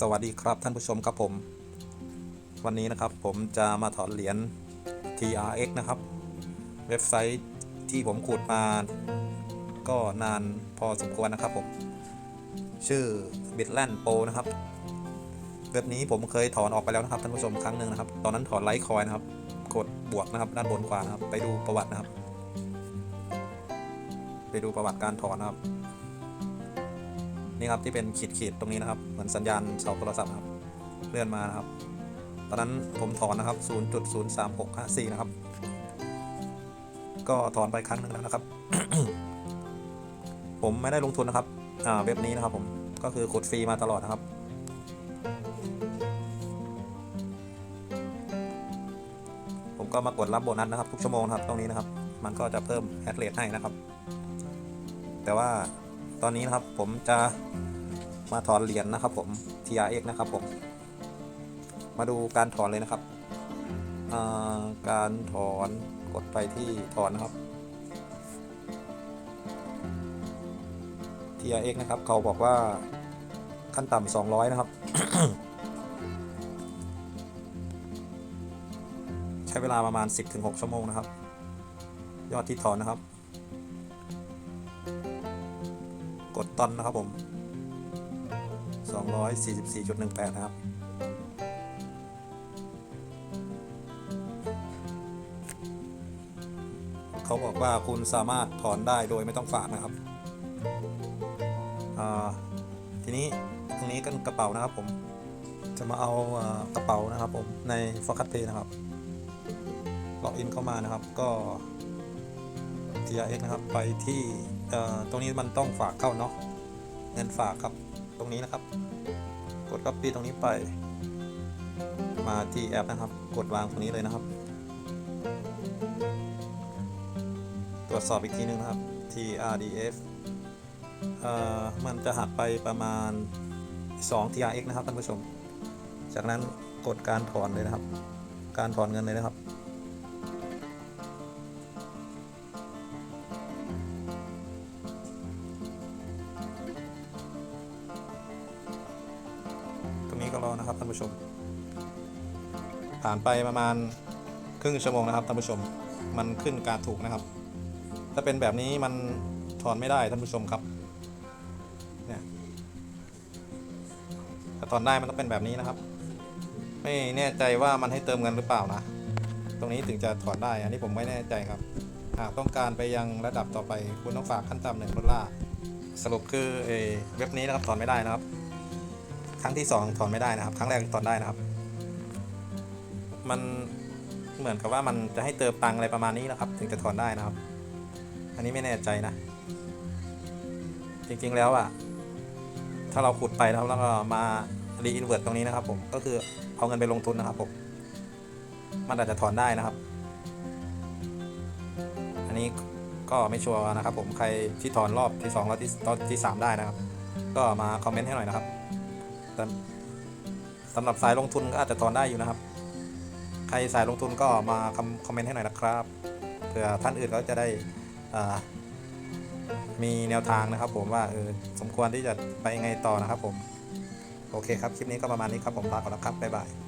สวัสดีครับท่านผู้ชมครับผม วันนี้นะครับผมจะมาถอนเหรียญ TRX นะครับ เว็บไซต์ที่ผมขุดมา ก็นานพอสมควรนะครับผม ชื่อ Bitland Pro นะครับ เว็บนี้ผมเคยถอนออกไปแล้วนะครับท่านผู้ชมครั้งหนึ่งนะครับ ตอนนั้นถอนไลท์คอยนะครับ กดบวกนะครับด้านบนขวานะครับ ไปดูประวัตินะครับ ไปดูประวัติการถอนนะครับ นี่ครับที่เป็นขีดขีดๆตรงนี้นะครับ เหมือนสัญญาณเสาโทรศัพท์ครับเลื่อนมานะครับ ตอนนั้นผมถอนนะครับ 0.03654 นะครับ ก็ถอนไปครั้งหนึ่งแล้วนะครับ ผมไม่ได้ลงทุนนะครับอ่าเว็บนี้นะครับผมก็คือขุดฟรีมาตลอดนะครับ ผมก็มากดรับโบนัสนะครับ ทุกชั่วโมงนะครับ ตรงนี้นะครับ มันก็จะเพิ่มแอดเลทให้นะครับ แต่ว่า ตอนนี้นะครับผมจะมาถอนเหรียญนะครับผม TRX นะครับผม มาดูการถอนเลยนะครับาการถอนกดไปที่ถอนนะครับ TRX นะครับ เขาบอกว่าขั้นต่ำ200 นะครับ ใช้เวลาประมาณ 10-6 ชั่วโมงนะครับ ยอดที่ถอนนะครับ กดตอนนะครับผม 244.18 นะครับ เขาบอกว่าคุณสามารถถอนได้โดยไม่ต้องฝากนะครับ ทีนี้ตรงนี้กันกระเป๋านะครับผม จะมาเอากระเป๋านะครับผมใน f o r c a s Pay นะครับ ล็อกอินเข้ามานะครับ ก็ TRX นะครับ ไปที่ตรงนี้มันต้องฝากเข้าเนาะเงินฝากครับตรงนี้นะครับ กด copy ตรงนี้ไป มาที่แอปนะครับ กดวางตรงนี้เลยนะครับ ตรวจสอบอีกทีนึงนะครับ TRDF เอ่อมันจะหักไปประมาณ 2 TRX นะครับท่านผู้ชม จากนั้นกดการถอนเลยนะครับ การถอนเงินเลยนะครับ นี้ก็รอนะครับท่านผู้ชม ผ่านไปประมาณครึ่งชั่วโมงนะครับท่านผู้ชม มันขึ้นการถูกนะครับ ถ้าเป็นแบบนี้มันถอนไม่ได้ท่านผู้ชมครับเนี่ยถ้าถอนได้มันต้องเป็นแบบนี้นะครับ ไม่แน่ใจว่ามันให้เติมเงินหรือเปล่านะ ตรงนี้ถึงจะถอนได้ อันนี้ผมไม่แน่ใจครับ หากต้องการไปยังระดับต่อไปคุณต้องฝากขั้นต่ำหนึ่งดอลลาร์สรุปคือเอเว็บนี้นะครับถอนไม่ได้นะครับ รั้งที่ 2 ถอนไม่ได้นะครับ ครั้งแรกถอนได้นะครับ มันเหมือนกับว่ามันจะให้เติมตังอะไรประมาณนี้นะครับ ถึงจะถอนได้นะครับ อันนี้ไม่แน่ใจนะ จริงๆแล้วอะถ้าเราขุดไปนะครับแล้วก็มารีอินเวอร์ตตรงนี้นะครับ ผมก็คือเอาเงินไปลงทุนนะครับผมมันอาจจะถอนได้นะครับ อันนี้ก็ไม่ชัวร์นะครับ ผมใครที่ถอนรอบที่2แล้วที่ตอนที่ 3 ได้นะครับ ก็มาคอมเมนต์ให้หน่อยนะครับ แต่สำหรับสายลงทุนก็อาจจะถอนได้อยู่นะครับ ใครสายลงทุนก็มาคอมเมนต์ให้หน่อยนะครับเผื่อท่านอื่นเขาจะได้มีแนวทางนะครับ ผมว่าเออสมควรที่จะไปยังไงต่อนะครับ ผมโอเคครับคลิปนี้ก็ประมาณนี้ครับผมลาก่อนแล้วครับบ๊ายบาย